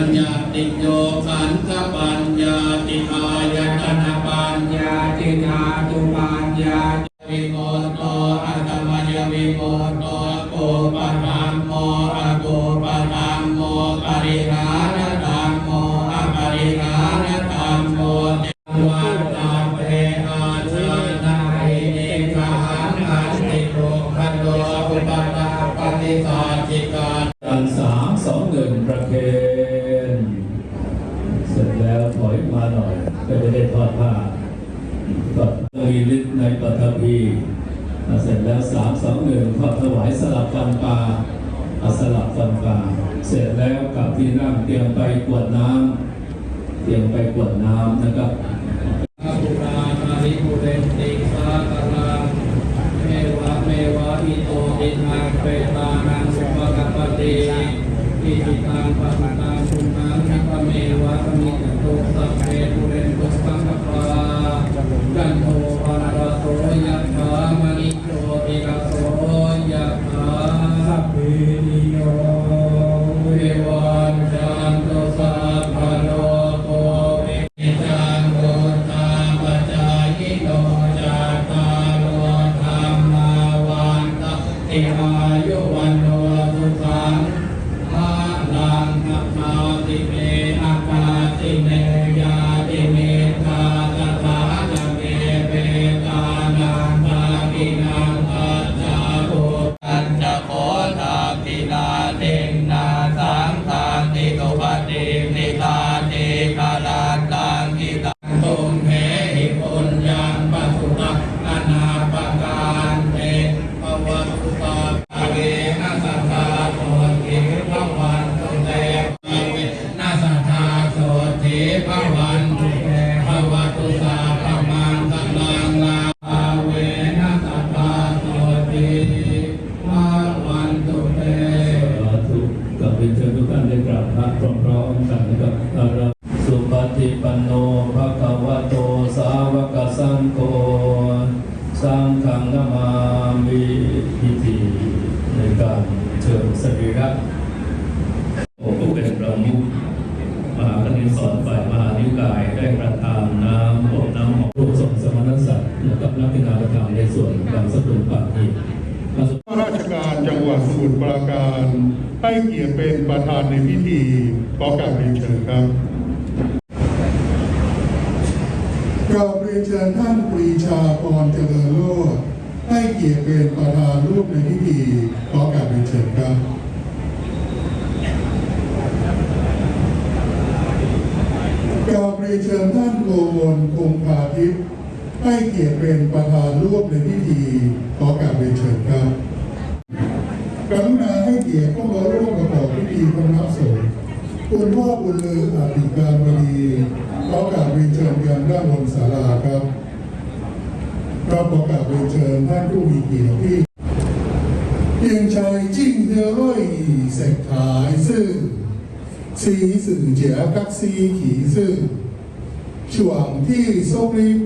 ญญาติโยขันธปัญญาติอายตนะปัญญาติธาตุปัญญาวิโมโตอัตมยวิโมโตโกปะธัมโมอะโกปะธัมโมปริหารธัมโมอะปริหารธัมโมเทวตาเปอาชนะเอเอกหันหันติโร สลับฟันปลาอสลับฟันปลาเสร็จแล้วกลับที่นั่งเตรียมไปกวดน้ำเตรียมไปกวดน้ำนะครับ สังฆังนามามิพิธีในการเชิญสรีระผมก็เป็นประมุขมหาคณิสอนฝ่ายมหานิกายได้ประทานน้ำอบน้ำหอมรูปทรงสมณศักดิ์นะครับนักพินาประธานในส่วนการสกุลปากนี้ข้าราชการจังหวัดสมุทรปราการให้เกียรติเป็นประธานในพิธีขอกราบเรียนเชิญครับ กราบเรียนเชิญท่านปรีชาพรเจริญโลดให้เกียรติเป็นประธานร่วมในพิธีขอกราบเรียนเชิญครับกราบเรียนเชิญท่านโกมลคงคาทิพย์ให้เกียรติเป็นประธานร่วมในพิธีขอกราบเรียนเชิญครับกรุณาให้เกียรติเข้ามาร่วมประกอบพิธีคณะสงฆ์ คุณพ่อบุญลืออภิการบดีขอกราบเรียนเชิญยังด้านบนศาลาครับก็ขอกาบเรียนเชิญท่านผู้มีเกียรติที่เพียงชัยจิ้งเฮือร้อยเสกถายซื่อสีสื่อเจียกักซีขี่ซื่อช่วงที่โซกลิป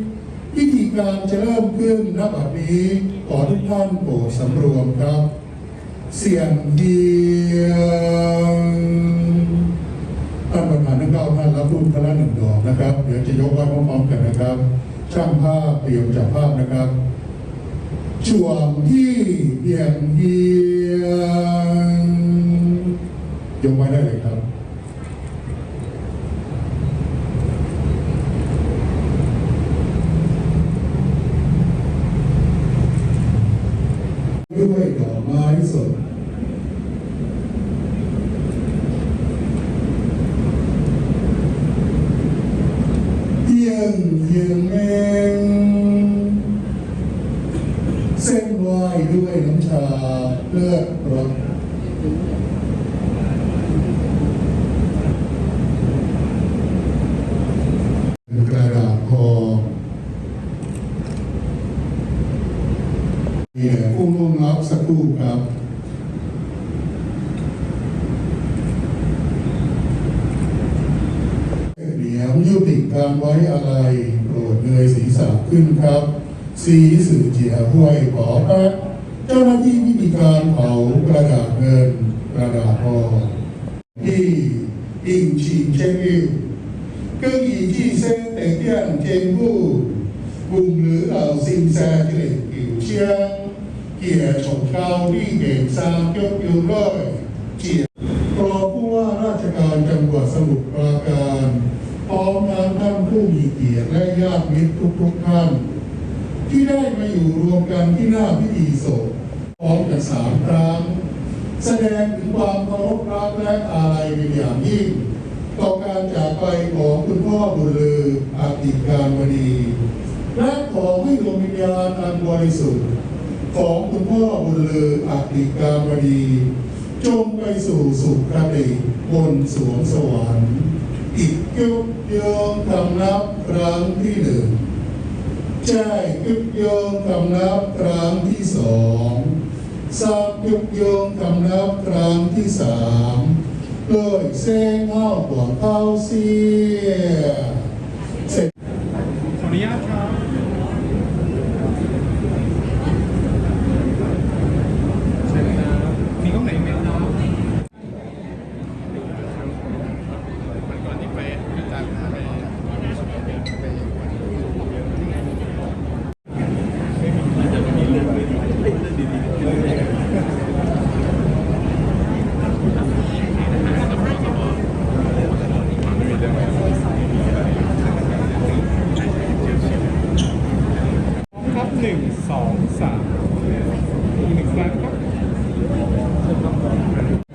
พิธีการจะเริ่มขึ้นณบัดนี้ขอทุกท่านโปรดสำรวมครับ เสียงเดียว ท่านประธานทั้งเก้าท่านรับรูปท่านละหนึ่งดอกนะครับ เดี๋ยวจะยกไว้พร้อมๆกันนะครับ ช่างภาพเตรียมจับภาพนะครับ ช่วงที่เพียงเดียงยกไว้ได้เลยครับ ด้วยดอกไม้สด เยี่ยงเยี่ยงเองเส้นไหว้ด้วยน้ำชา เลือดรสกระดาษคอเนี่ยอุ้มนุ่มรับสักครู่ครับเหนียมยุติการไว้อะไรโปรดเงยศีรษะขึ้นครับ สีสื่อเจียห้วยขอแป๊ะ จ้าหน้าที่วิธีการเผากระดาษเงินกระดาษทองที่อิงชิงเชงอิวก็อีที่เส้นเตเตียนเจนผู้กลุ่มหรือเหล่าซิงแซที่เหล็กอิวเชียงเกียร์ชงเกาที่เก่งซางยกยูร้อยเกียร์รอผู้ว่าราชการจังหวัดสมุทรปราการพร้อมนำท่านผู้มีเกียรติและญาติมิตรทุกๆท่านที่ได้มาอยู่รวมกันที่หน้าพิธีศพ พร้อมกันสามครั้ง แสดงถึงความเคารพรักและอาลัยเป็นอย่างยิ่ง ต่อการจากไปของคุณพ่อบุญลืออาติการวดีและขอให้ดวงวิญญาณอันบริสุทธิ์ของคุณพ่อบุญลืออาติการวดีจงไปสู่สุคติบนสวงสวรรค์ อีกยุกยงคำนับครั้งที่หนึ่งใช่ยุกยงคำนับครั้งที่สอง สามยุกยงคำนับครั้งที่สามเลยเส้งเงาหัวเข้าเสียเสร็จขออนุญาตครับเชิญครับมีกล้องไหนไหมครับก่อนที่ไปจากไปครับหนึ่งสองสามอีกหนึ่งครั้งครับ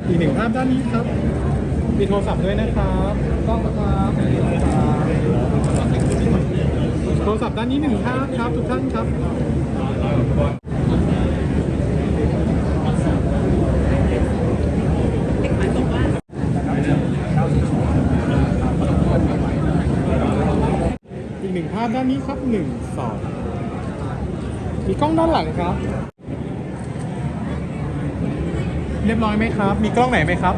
อีกหนึ่ง ภาพด้านนี้ครับมีโทรศัพท์ด้วยนะครับกล้องนะครับโทรศัพท์ด้านนี้หนึ่งภาพครับทุกท่านครับอีกหนึ่งภาพด้านนี้ครับหนึ่งสองมีกล้องด้านหลังครับ เรียบร้อยไหมครับ มีกล้องไหนไหมครับ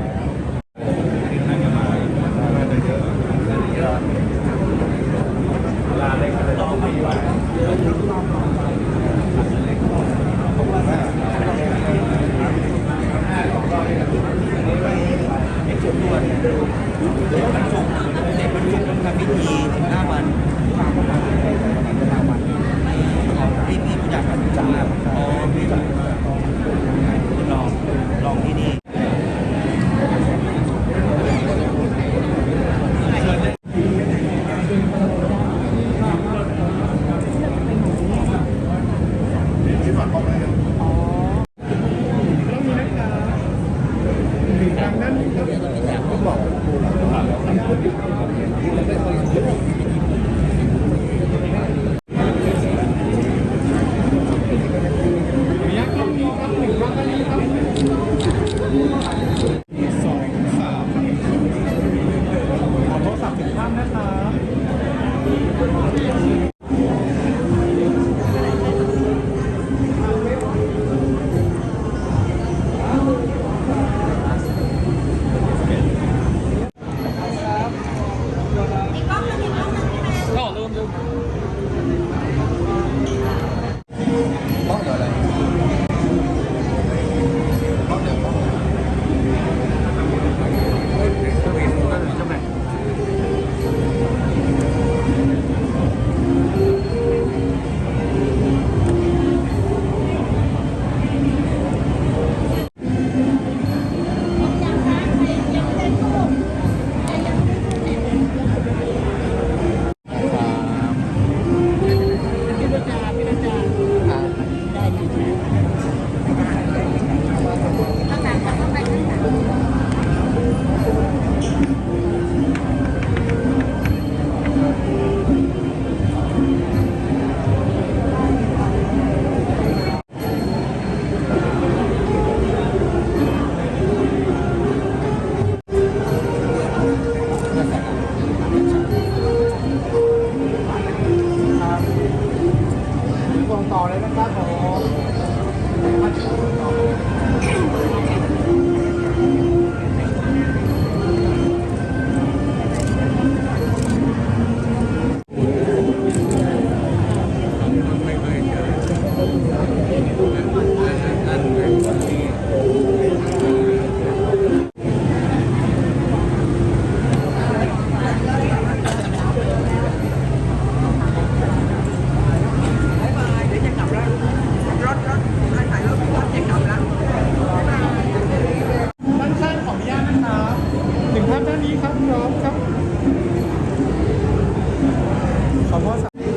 ดีครับพร้องครับขอโทษ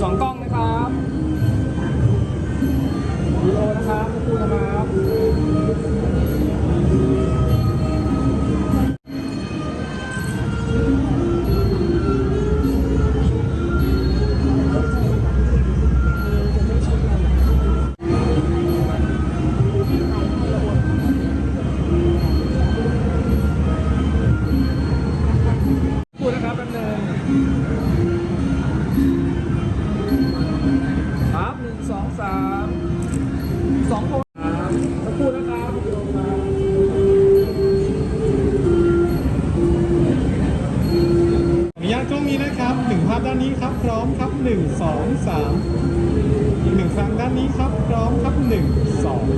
สอ หนึ่งสองห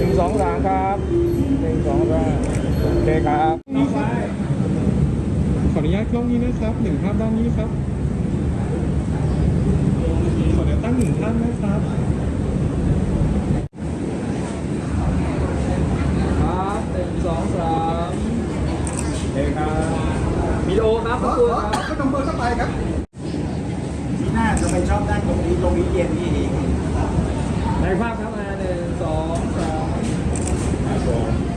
นึ่งสองสามครับหนึ่งสองสามโอเคครับนี่ครับ ขออนุญาตกล้องนี้นะครับหนึ่งภาพด้านนี้ครับ ขอเดี๋ยวตั้งหนึ่งท่านนะครับครับหนึ่งสองสามโอเคครับวิดีโอครับสักครู่ครับ ก็ต้องเบอร์เข้าไปครับที่ห น้าจะไปชอบด้านตรงนี้ตรงนี้เย็นนี่เองในภาพครับมาหนึ่งสองสามสอง